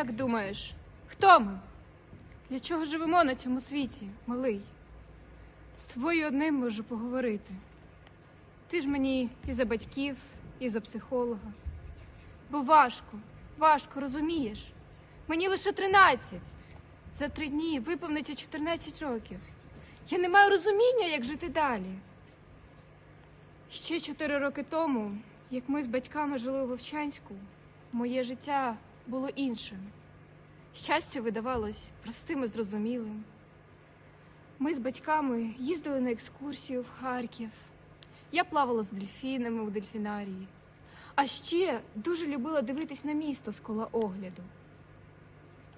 Як думаєш, хто ми? Для чого живемо на цьому світі, малий? З тобою одним можу поговорити. Ти ж мені і за батьків, і за психолога. Бо важко, важко, розумієш? Мені лише 13. За три дні виповниться 14 років. Я не маю розуміння, як жити далі. Ще чотири роки тому, як ми з батьками жили у Вовчанську, моє життя було іншим. Щастя видавалось простим і зрозумілим. Ми з батьками їздили на екскурсію в Харків. Я плавала з дельфінами у дельфінарії. А ще дуже любила дивитись на місто з кола огляду.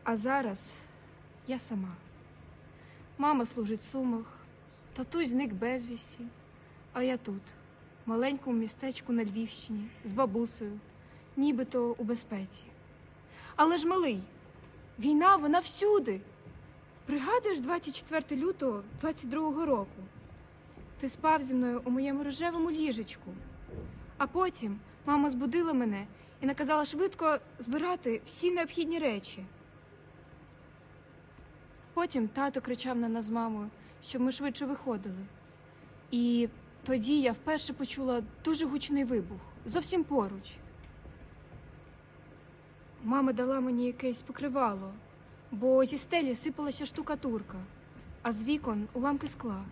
А зараз я сама. Мама служить в сумах, татусь зник безвісті, а я тут, маленькому містечку на Львівщині, з бабусею, нібито у безпеці. Але ж малий, війна, вона всюди. Пригадуєш 24 лютого 22-го року? Ти спав зі мною у моєму рожевому ліжечку. А потім мама збудила мене і наказала швидко збирати всі необхідні речі. Потім тато кричав на нас з мамою, щоб ми швидше виходили. І тоді я вперше почула дуже гучний вибух, зовсім поруч. Мама дала мені якесь покривало, бо зі стелі сипалася штукатурка, а з вікон уламки скла.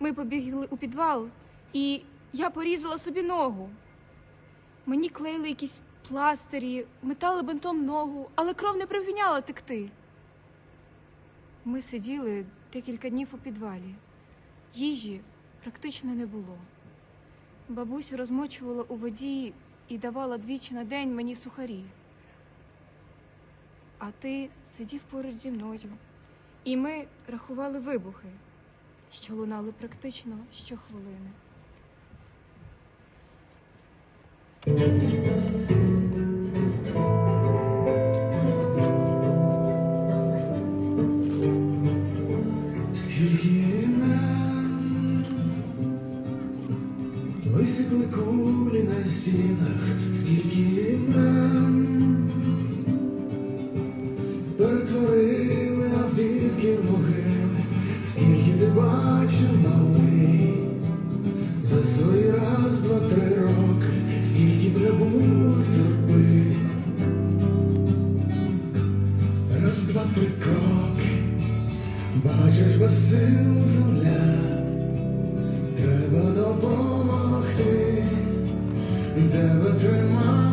Ми побігли у підвал, і я порізала собі ногу. Мені клеїли якісь пластирі, метали бинтом ногу, але кров не припиняла текти. Ми сиділи декілька днів у підвалі. Їжі практично не було. Бабуся розмочувала у воді і давала двічі на день мені сухарі. А ти сидів поруч зі мною, і ми рахували вибухи, що лунали практично щохвилини. Земля, треба допомогти, тебе тримаю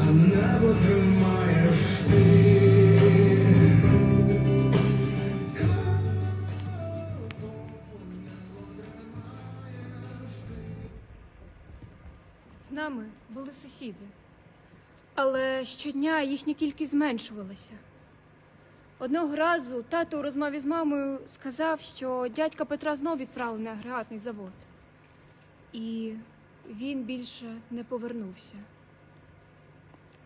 а небо тримаєш ти. З нами були сусіди, але щодня їхня кількість зменшувалася. Одного разу тато у розмові з мамою сказав, що дядька Петра знов відправили на агрегатний завод, і він більше не повернувся.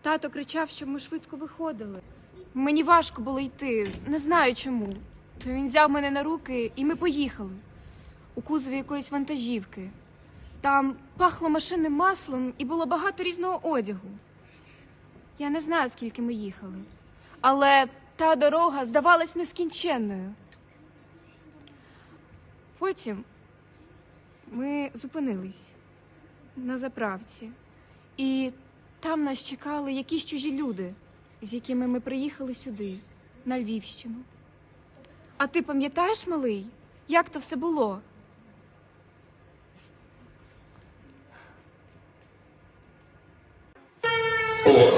Тато кричав, щоб ми швидко виходили. Мені важко було йти, не знаю чому. То він взяв мене на руки, і ми поїхали у кузові якоїсь вантажівки. Там пахло машинним маслом і було багато різного одягу. Я не знаю, скільки ми їхали, але та дорога здавалась нескінченною. Потім ми зупинились на заправці, і там нас чекали якісь чужі люди, з якими ми приїхали сюди, на Львівщину. А ти пам'ятаєш, малий, як то все було? Увага!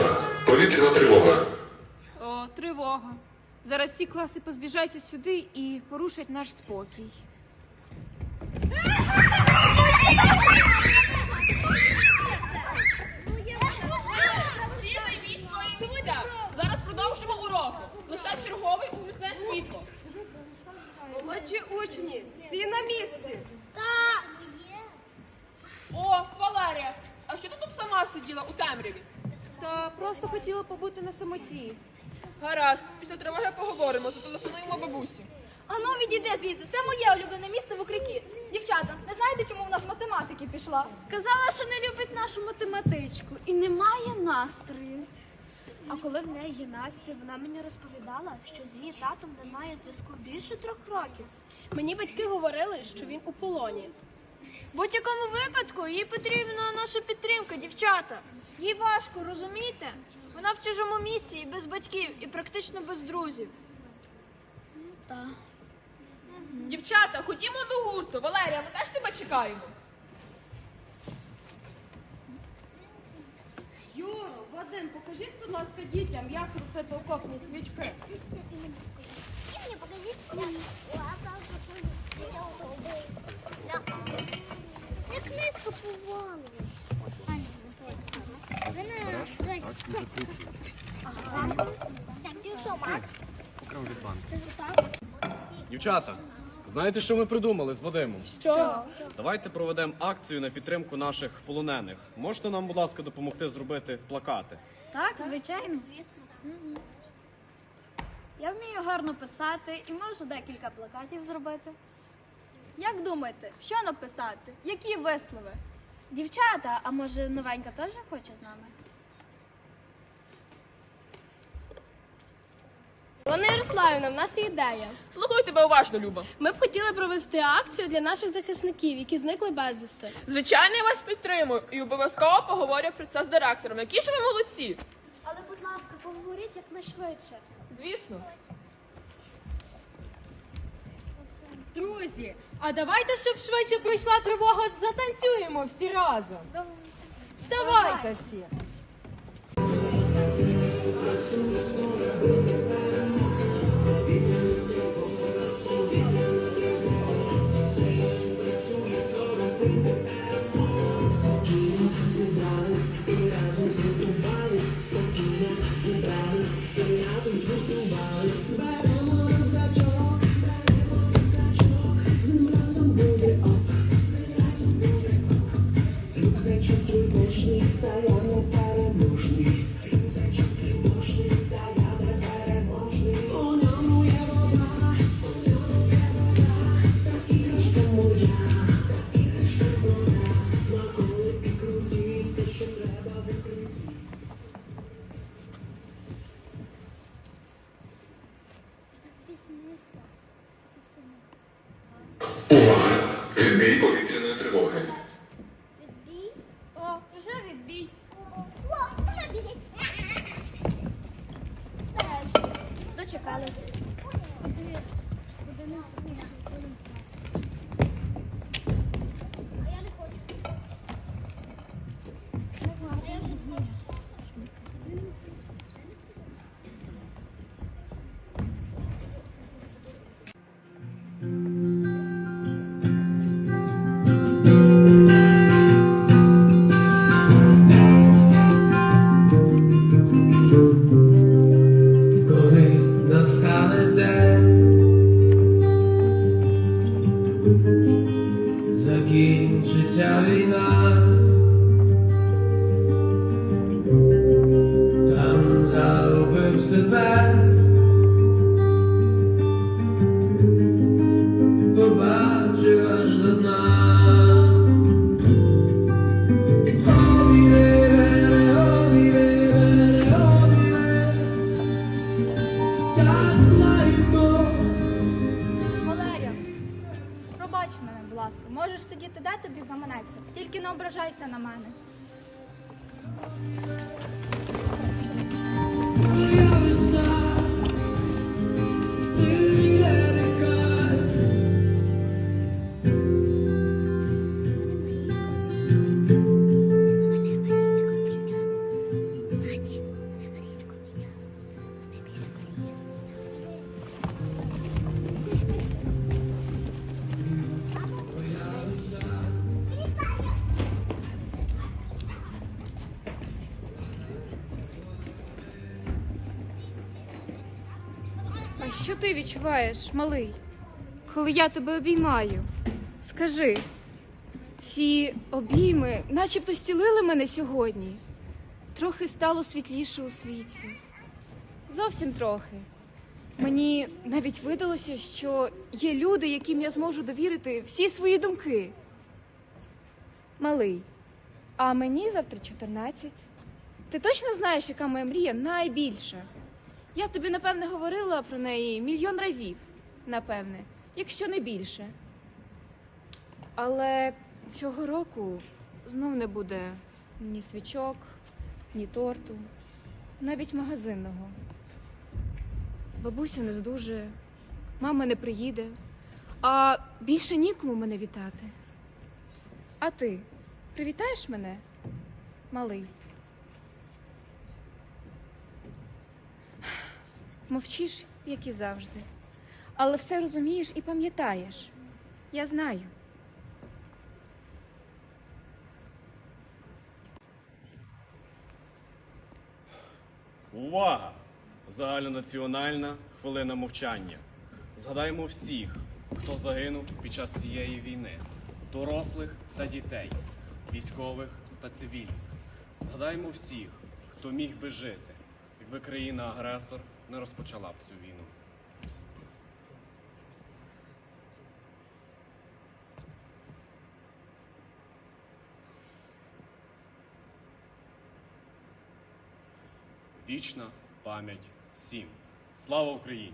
Тривога. Зараз всі класи позбіжаться сюди і порушать наш спокій. Зараз продовжимо урок. Лише черговий увімкне світло. Молодші учні, всі на місці. О, Валерія, а що ти тут сама сиділа у темряві? Та просто хотіла побути на самоті. Гаразд, після тривоги поговоримо, зателефонуємо бабусі. А ну відійди звідси, це моє улюблене місце в укритті. Дівчата, не знаєте, чому вона з математики пішла? Казала, що не любить нашу математичку і не має настрою. А коли в неї є настрій, вона мені розповідала, що з її татом немає зв'язку більше трьох років. Мені батьки говорили, що він у полоні. В будь-якому випадку їй потрібна наша підтримка, дівчата. Їй важко, розумієте? Вона в чужому місці і без батьків, і практично без друзів. Дівчата, ходімо до гурту. Валерія, ми теж тебе чекаємо. Юро, Вадим, покажіть, будь ласка, дітям, як ростити окопні свічки. Як низько повалиш. Дівчата, знаєте, що ми придумали з Вадимом? Що? Давайте проведемо акцію на підтримку наших полонених. Можете нам, будь ласка, допомогти зробити плакати? Так, звичайно. Звісно. Я вмію гарно писати і можу декілька плакатів зробити. Як думаєте, що написати? Які вислови? Дівчата, а може новенька теж хоче з нами? Олена Ярославівна, в нас є ідея. Слухаю тебе уважно, Люба. Ми б хотіли провести акцію для наших захисників, які зникли безвісти. Звичайно, я вас підтримую і обов'язково поговорю про це з директором. Які ж ви молодці? Але, будь ласка, поговоріть якнайшвидше. Звісно. Друзі, а давайте, щоб швидше пройшла тривога, затанцюємо всі разом. Вставайте всі. Увага! To man. А що ти відчуваєш, малий, коли я тебе обіймаю? Скажи, ці обійми начебто зцілили мене сьогодні. Трохи стало світліше у світі. Зовсім трохи. Мені навіть видалося, що є люди, яким я зможу довірити всі свої думки. Малий, а мені завтра 14. Ти точно знаєш, яка моя мрія найбільша? Я тобі, напевне, говорила про неї мільйон разів, напевне, якщо не більше. Але цього року знов не буде ні свічок, ні торту, навіть магазинного. Бабуся не здужує, мама не приїде, а більше нікому мене вітати. А ти привітаєш мене, малий? Мовчиш, як і завжди, але все розумієш і пам'ятаєш. Я знаю. Увага! Загальнонаціональна хвилина мовчання. Згадаємо всіх, хто загинув під час цієї війни: дорослих та дітей, військових та цивільних. Згадаємо всіх, хто міг би жити, якби країна-агресор не розпочала б цю війну. Вічна пам'ять всім. Слава Україні!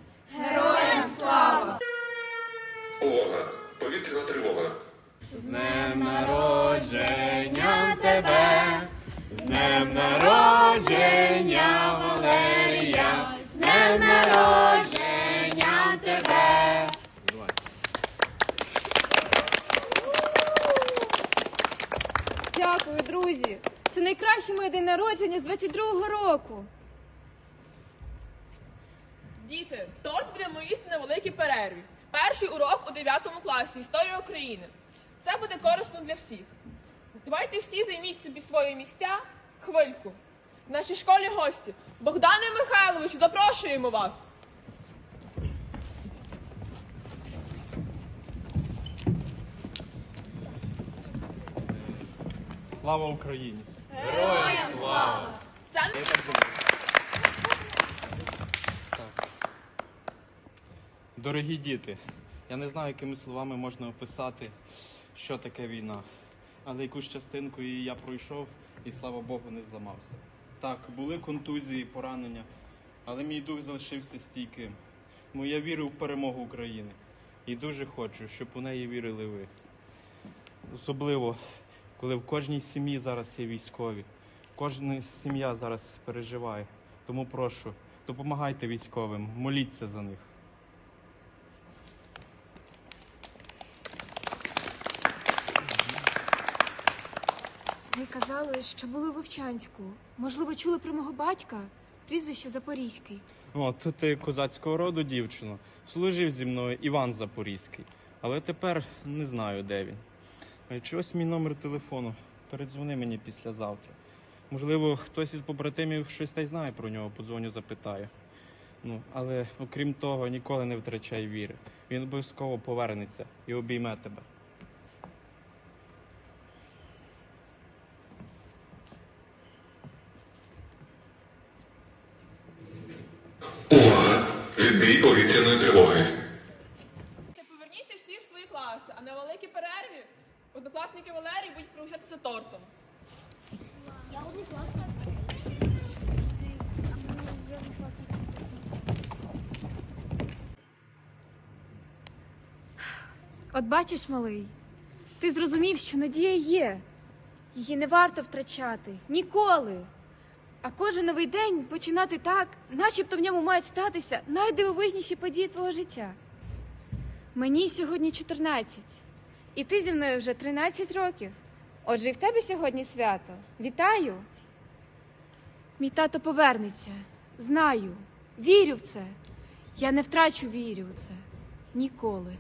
Увага! Повітряна тривога. З днем народження тебе, з днем народження Валерія, з днем народження тебе. Дякую, друзі. Це найкраще моє день народження з 22-го року. Діти, торт будемо їсти на великій перерві. Перший урок у 9 класі Історія України. Це буде корисно для всіх. Давайте всі займіть собі свої місця. Хвильку. В нашій школі гості. Богдане Михайловичу, запрошуємо вас. Слава Україні! Це Дорогі діти, я не знаю, якими словами можна описати, що таке війна. Але якусь частинку її я пройшов і слава Богу, не зламався. Так, були контузії, поранення, але мій дух залишився стійким. Моя віра в перемогу України. І дуже хочу, щоб у неї вірили ви. Особливо, коли в кожній сім'ї зараз є військові. Кожна сім'я зараз переживає. Тому прошу, допомагайте військовим, моліться за них. Ви казали, що були в Вовчанську. Можливо, чули про мого батька? Прізвище Запорізький. О, то ти козацького роду, дівчино. Служив зі мною Іван Запорізький. Але тепер не знаю, де він. Е, Чогось мій номер телефону. Передзвони мені післязавтра. Можливо, хтось із побратимів щось та й знає про нього, подзвоню, запитаю. Ну, але окрім того, ніколи не втрачай віри. Він обов'язково повернеться і обійме тебе. Увага! Відбій повітряної тривоги. Поверніться всі в свої класи, а на великій перерві однокласники Валерії будуть тортом. Я одну однокласна. От бачиш, малий, ти зрозумів, що надія є. Її не варто втрачати ніколи. А кожен новий день починати так, начебто в ньому мають статися найдивовижніші події твого життя. Мені сьогодні 14, і ти зі мною вже 13 років. Отже, і в тебе сьогодні свято. Вітаю! Мій тато повернеться. Знаю, вірю в це. Я не втрачу вірю в це. Ніколи.